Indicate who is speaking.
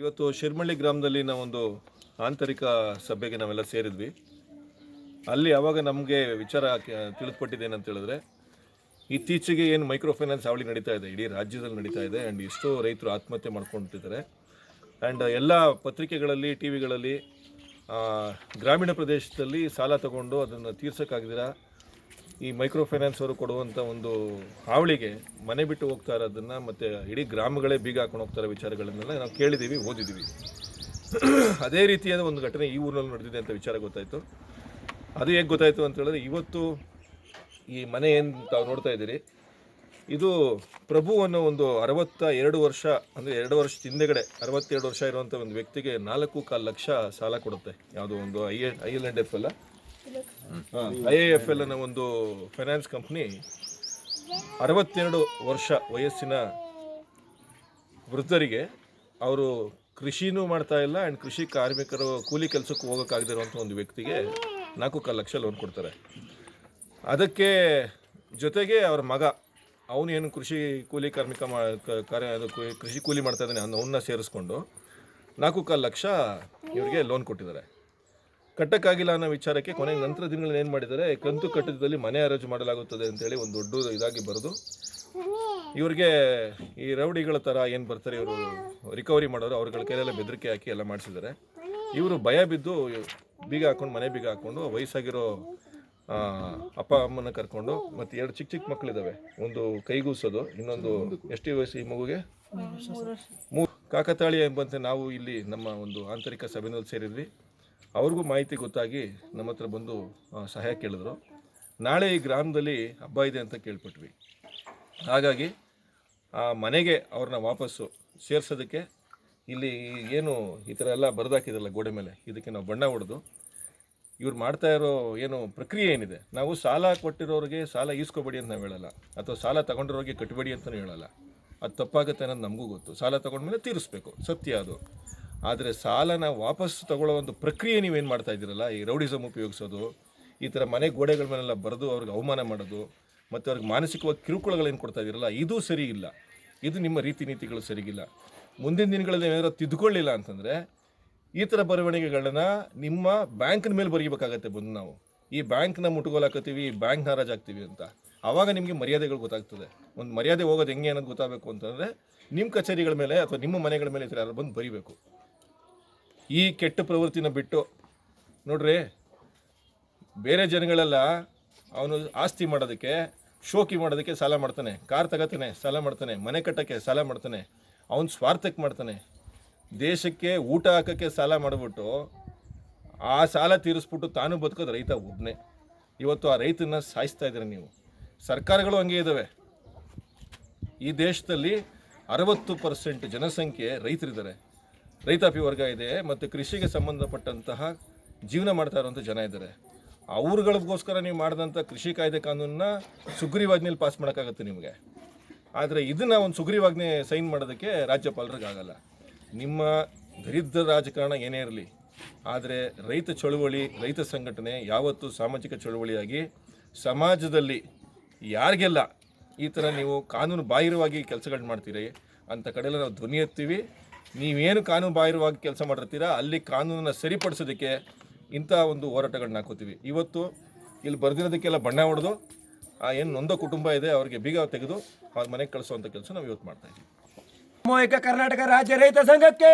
Speaker 1: ಇವತ್ತು ಶಿರ್ಮಳ್ಳಿ ಗ್ರಾಮದಲ್ಲಿ ನಾವೊಂದು ಆಂತರಿಕ ಸಭೆಗೆ ನಾವೆಲ್ಲ ಸೇರಿದ್ವಿ. ಅಲ್ಲಿ ಅವಾಗ ನಮಗೆ ವಿಚಾರ ತಿಳಿದುಪಟ್ಟಿದೆ ಏನಂತ ಹೇಳಿದ್ರೆ, ಇತ್ತೀಚೆಗೆ ಏನು ಮೈಕ್ರೋ ಫೈನಾನ್ಸ್ ಹಾವಳಿ ನಡೀತಾ ಇದೆ, ಇಡೀ ರಾಜ್ಯದಲ್ಲಿ ನಡೀತಾ ಇದೆ ಆ್ಯಂಡ್ ಎಷ್ಟೋ ರೈತರು ಆತ್ಮಹತ್ಯೆ ಮಾಡ್ಕೊಂಡಿದ್ದಾರೆ. ಆ್ಯಂಡ್ ಎಲ್ಲ ಪತ್ರಿಕೆಗಳಲ್ಲಿ ಟಿ ವಿಗಳಲ್ಲಿ ಗ್ರಾಮೀಣ ಪ್ರದೇಶದಲ್ಲಿ ಸಾಲ ತಗೊಂಡು ಅದನ್ನು ತೀರ್ಸೋಕ್ಕಾಗದಿರ? ಈ ಮೈಕ್ರೋ ಫೈನಾನ್ಸ್ ಅವರು ಕೊಡುವಂಥ ಒಂದು ಹಾವಳಿಗೆ ಮನೆ ಬಿಟ್ಟು ಹೋಗ್ತಾ ಇರೋದನ್ನು ಮತ್ತು ಇಡೀ ಗ್ರಾಮಗಳೇ ಬೀಗ ಹಾಕೊಂಡು ಹೋಗ್ತಾ ಇರೋ ವಿಚಾರಗಳನ್ನೆಲ್ಲ ನಾವು ಕೇಳಿದ್ದೀವಿ ಓದಿದ್ದೀವಿ ಅದೇ ರೀತಿಯಾದ ಒಂದು ಘಟನೆ ಈ ಊರಿನಲ್ಲಿ ನಡೆದಿದೆ ಅಂತ ವಿಚಾರ ಗೊತ್ತಾಯಿತು. ಅದು ಹೇಗೆ ಗೊತ್ತಾಯಿತು ಅಂತ ಹೇಳಿದ್ರೆ ಇವತ್ತು ಈ ಮನೆ ಏನು ತಾವು ನೋಡ್ತಾ ಇದ್ದೀರಿ, ಇದು ಪ್ರಭು ಅನ್ನೋ ಒಂದು ಅರವತ್ತ ಎರಡು ವರ್ಷ, ಅಂದರೆ ಎರಡು ವರ್ಷ ಹಿಂದೆಗಡೆ ಅರವತ್ತೆರಡು ವರ್ಷ ಇರುವಂಥ ಒಂದು ವ್ಯಕ್ತಿಗೆ ನಾಲ್ಕು ಕಾಲು ಲಕ್ಷ ಸಾಲ ಕೊಡುತ್ತೆ. ಯಾವುದೋ ಒಂದು ಐ ಐ ಎಲ್ ಎಫ್ ಎಲ್ಲ ಐ ಎ ಎಫ್ ಎಲ್ ಅನ್ನೋ ಒಂದು ಫೈನಾನ್ಸ್ ಕಂಪ್ನಿ ಅರವತ್ತೆರಡು ವರ್ಷ ವಯಸ್ಸಿನ ವೃದ್ಧರಿಗೆ ಅವರು ಕೃಷಿನೂ ಮಾಡ್ತಾ ಇಲ್ಲ ಆ್ಯಂಡ್ ಕೃಷಿ ಕಾರ್ಮಿಕರು ಕೂಲಿ ಕೆಲಸಕ್ಕೆ ಹೋಗೋಕ್ಕಾಗದಿರುವಂಥ ಒಂದು ವ್ಯಕ್ತಿಗೆ ನಾಲ್ಕು ಕಾಲು ಲಕ್ಷ ಲೋನ್ ಕೊಡ್ತಾರೆ. ಅದಕ್ಕೆ ಜೊತೆಗೆ ಅವ್ರ ಮಗ ಅವನು ಏನು ಕೃಷಿ ಕೂಲಿ ಕಾರ್ಮಿಕ ಮಾ ಕಾರ್ಯ ಅದು ಕೃಷಿ ಕೂಲಿ ಮಾಡ್ತಾ ಇದ್ದಾನೆ ಅವನ್ನ ಸೇರಿಸ್ಕೊಂಡು ನಾಲ್ಕು ಕಾಲು ಲಕ್ಷ ಇವರಿಗೆ ಲೋನ್ ಕೊಟ್ಟಿದ್ದಾರೆ. ಕಟ್ಟಕ್ಕಾಗಿಲ್ಲ ಅನ್ನೋ ವಿಚಾರಕ್ಕೆ ಕೊನೆಗೆ ನಂತರ ದಿನಗಳಲ್ಲಿ ಏನು ಮಾಡಿದ್ದಾರೆ? ಕಂತು ಕಟ್ಟಿದಲ್ಲಿ ಮನೆ ಅರಾಜು ಮಾಡಲಾಗುತ್ತದೆ ಅಂತೇಳಿ ಒಂದು ದೊಡ್ಡ ಇದಾಗಿ ಬರೆದು ಇವ್ರಿಗೆ ಈ ರೌಡಿಗಳ ಥರ ಏನು ಬರ್ತಾರೆ ಇವರು ರಿಕವರಿ ಮಾಡೋರು ಅವ್ರಗಳ ಕೈಲೆಲ್ಲ ಬೆದರಿಕೆ ಹಾಕಿ ಎಲ್ಲ ಮಾಡಿಸಿದ್ದಾರೆ. ಇವರು ಭಯ ಬಿದ್ದು ಬೀಗ ಹಾಕೊಂಡು ಮನೆ ಬೀಗ ಹಾಕ್ಕೊಂಡು ವಯಸ್ಸಾಗಿರೋ ಅಪ್ಪ ಅಮ್ಮನ ಕರ್ಕೊಂಡು ಮತ್ತು ಎರಡು ಚಿಕ್ಕ ಚಿಕ್ಕ ಮಕ್ಕಳಿದ್ದಾವೆ ಒಂದು ಕೈಗೂಸೋದು ಇನ್ನೊಂದು ಎಷ್ಟು ವಯಸ್ಸು ಈ ಮಗುಗೆ? ಮೂರು ಕಾಕತಾಳಿ ಎಂಬಂತೆ ನಾವು ಇಲ್ಲಿ ನಮ್ಮ ಒಂದು ಆಂತರಿಕ ಸಭೆನಲ್ಲಿ ಸೇರಿದ್ವಿ. ಅವ್ರಿಗೂ ಮಾಹಿತಿ ಗೊತ್ತಾಗಿ ನಮ್ಮ ಹತ್ರ ಬಂದು ಸಹಾಯ ಕೇಳಿದ್ರು. ನಾಳೆ ಈ ಗ್ರಾಮದಲ್ಲಿ ಹಬ್ಬ ಇದೆ ಅಂತ ಕೇಳ್ಪಟ್ವಿ. ಹಾಗಾಗಿ, ಆ, ಮನೆಗೆ ಅವ್ರನ್ನ ವಾಪಸ್ಸು ಸೇರ್ಸೋದಕ್ಕೆ ಇಲ್ಲಿ ಏನು ಈ ಥರ ಎಲ್ಲ ಬರೆದಾಕಿದಲ್ಲ ಗೋಡೆ ಮೇಲೆ, ಇದಕ್ಕೆ ನಾವು ಬಣ್ಣ ಹೊಡೆದು, ಇವ್ರು ಮಾಡ್ತಾ ಇರೋ ಏನು ಪ್ರಕ್ರಿಯೆ ಏನಿದೆ, ನಾವು ಸಾಲ ಕೊಟ್ಟಿರೋರಿಗೆ ಸಾಲ ಈಸ್ಕೋಬೇಡಿ ಅಂತ ನಾವು ಹೇಳಲ್ಲ. ಅಥವಾ ಸಾಲ ತಗೊಂಡಿರೋರಿಗೆ ಕಟ್ಟಬೇಡಿ ಅಂತಲೂ ಹೇಳಲ್ಲ. ಅದು ತಪ್ಪಾಗುತ್ತೆ ಅನ್ನೋದು ನಮಗೂ ಗೊತ್ತು. ಸಾಲ ತಗೊಂಡ್ಮೇಲೆ ತೀರಿಸ್ಬೇಕು. ಸತ್ಯ ಅದು. ಆದರೆ ಸಾಲನ ವಾಪಸ್ ತಗೊಳ್ಳೋ ಒಂದು ಪ್ರಕ್ರಿಯೆ ನೀವೇನು ಮಾಡ್ತಾ ಇದ್ದೀರಲ್ಲ, ಈ ರೌಡಿಸಮ್ ಉಪಯೋಗಿಸೋದು, ಈ ಥರ ಮನೆ ಗೋಡೆಗಳ ಮೇಲೆಲ್ಲ ಬರೆದು ಅವ್ರಿಗೆ ಅವಮಾನ ಮಾಡೋದು, ಮತ್ತು ಅವ್ರಿಗೆ ಮಾನಸಿಕವಾಗಿ ಕಿರುಕುಳಗಳೇನು ಕೊಡ್ತಾ ಇದ್ದೀರಲ್ಲ, ಇದು ಸರಿ ಇಲ್ಲ. ಇದು ನಿಮ್ಮ ರೀತಿ ನೀತಿಗಳು ಸರಿಗಿಲ್ಲ. ಮುಂದಿನ ದಿನಗಳಲ್ಲಿ ಏನಾದರೂ ತಿದ್ದುಕೊಳ್ಳಿಲ್ಲ ಅಂತಂದರೆ, ಈ ಥರ ಬರವಣಿಗೆಗಳನ್ನ ನಿಮ್ಮ ಬ್ಯಾಂಕ್ನ ಮೇಲೆ ಬರೀಬೇಕಾಗತ್ತೆ ಬಂದು ನಾವು. ಈ ಬ್ಯಾಂಕ್ನ ಮುಟ್ಗೋಲಾಕತ್ತೀವಿ ಈ ಬ್ಯಾಂಕ್ ನಾರಾಜ್ ಆಗ್ತೀವಿ ಅಂತ. ಆವಾಗ ನಿಮಗೆ ಮರ್ಯಾದೆಗಳು ಗೊತ್ತಾಗ್ತದೆ. ಒಂದು ಮರ್ಯಾದೆ ಹೋಗೋದು ಹೆಂಗೆ ಅನ್ನೋದು ಗೊತ್ತಾಗಬೇಕು ಅಂತಂದರೆ ನಿಮ್ಮ ಕಚೇರಿಗಳ ಮೇಲೆ ಅಥವಾ ನಿಮ್ಮ ಮನೆಗಳ ಮೇಲೆ ಈ ಥರ ಯಾರು ಬಂದು ಬರೀಬೇಕು. ಈ ಕೆಟ್ಟ ಪ್ರವೃತ್ತಿನ ಬಿಟ್ಟು ನೋಡ್ರಿ, ಬೇರೆ ಜನಗಳೆಲ್ಲ ಅವನು ಆಸ್ತಿ ಮಾಡೋದಕ್ಕೆ, ಶೋಕಿ ಮಾಡೋದಕ್ಕೆ ಸಾಲ ಮಾಡ್ತಾನೆ, ಕಾರ್ ತಗೋತಾನೆ, ಸಾಲ ಮಾಡ್ತಾನೆ, ಮನೆ ಕಟ್ಟೋಕ್ಕೆ ಸಾಲ ಮಾಡ್ತಾನೆ, ಅವನು ಸ್ವಾರ್ಥಕ್ಕೆ ಮಾಡ್ತಾನೆ, ದೇಶಕ್ಕೆ ಊಟ ಹಾಕೋಕ್ಕೆ ಸಾಲ ಮಾಡಿಬಿಟ್ಟು ಆ ಸಾಲ ತೀರಿಸ್ಬಿಟ್ಟು ತಾನು ಬದುಕೋದು ರೈತ ಒಬ್ಬನೇ ಇವತ್ತು ಆ ರೈತನ ಸಾಯಿಸ್ತಾ ಇದ್ದೀರ ನೀವು. ಸರ್ಕಾರಗಳು ಹಂಗೆ ಇದ್ದಾವೆ ಈ ದೇಶದಲ್ಲಿ ಅರವತ್ತು ಪರ್ಸೆಂಟ್ ಜನಸಂಖ್ಯೆ ರೈತರಿದ್ದಾರೆ. ರೈತಾಪಿ ವರ್ಗ ಇದೆ ಮತ್ತು ಕೃಷಿಗೆ ಸಂಬಂಧಪಟ್ಟಂತಹ ಜೀವನ ಮಾಡ್ತಾ ಇರುವಂಥ ಜನ ಇದ್ದಾರೆ. ಅವ್ರುಗಳಿಗೋಸ್ಕರ ನೀವು ಮಾಡಿದಂಥ ಕೃಷಿ ಕಾಯ್ದೆ ಕಾನೂನನ್ನ ಸುಗ್ರೀವಾಜ್ಞೆಯಲ್ಲಿ ಪಾಸ್ ಮಾಡೋಕ್ಕಾಗತ್ತೆ ನಿಮಗೆ. ಆದರೆ ಇದನ್ನು ಒಂದು ಸುಗ್ರೀವಾಜ್ಞೆ ಸೈನ್ ಮಾಡೋದಕ್ಕೆ ರಾಜ್ಯಪಾಲರಿಗಾಗಲ್ಲ ನಿಮ್ಮ ದರಿದ್ರ ರಾಜಕಾರಣ ಏನೇ ಇರಲಿ, ಆದರೆ ರೈತ ಚಳುವಳಿ, ರೈತ ಸಂಘಟನೆ ಯಾವತ್ತೂ ಸಾಮಾಜಿಕ ಚಳುವಳಿಯಾಗಿ ಸಮಾಜದಲ್ಲಿ ಯಾರಿಗೆಲ್ಲ ಈ ಥರ ನೀವು ಕಾನೂನು ಬಾಹಿರವಾಗಿ ಕೆಲಸಗಳು ಮಾಡ್ತೀರಿ ಅಂಥ ಕಡೆಲ್ಲ ನಾವು ಧ್ವನಿ ಎತ್ತೀವಿ. ನೀವೇನು ಕಾನೂನು ಬಾಹಿರವಾಗಿ ಕೆಲಸ ಮಾಡಿರ್ತೀರಾ, ಅಲ್ಲಿ ಕಾನೂನನ್ನು ಸರಿಪಡಿಸೋದಕ್ಕೆ ಇಂಥ ಒಂದು ಹೋರಾಟಗಳನ್ನ ಹಾಕೋತೀವಿ ಇವತ್ತು ಇಲ್ಲಿ ಬರೆದಿರೋದಕ್ಕೆಲ್ಲ ಬಣ್ಣ ಹೊಡೆದು, ಆ ಏನು ನೊಂದ ಕುಟುಂಬ ಇದೆ, ಅವರಿಗೆ ಬೀಗ ತೆಗೆದು ಅವ್ರ ಮನೆಗೆ ಕಳಿಸುವಂಥ ಕೆಲಸ ನಾವು ಇವತ್ತು ಮಾಡ್ತಾ ಇದ್ದೀವಿ.
Speaker 2: ಕರ್ನಾಟಕ ರಾಜ್ಯ ರೈತ ಸಂಘಕ್ಕೆ!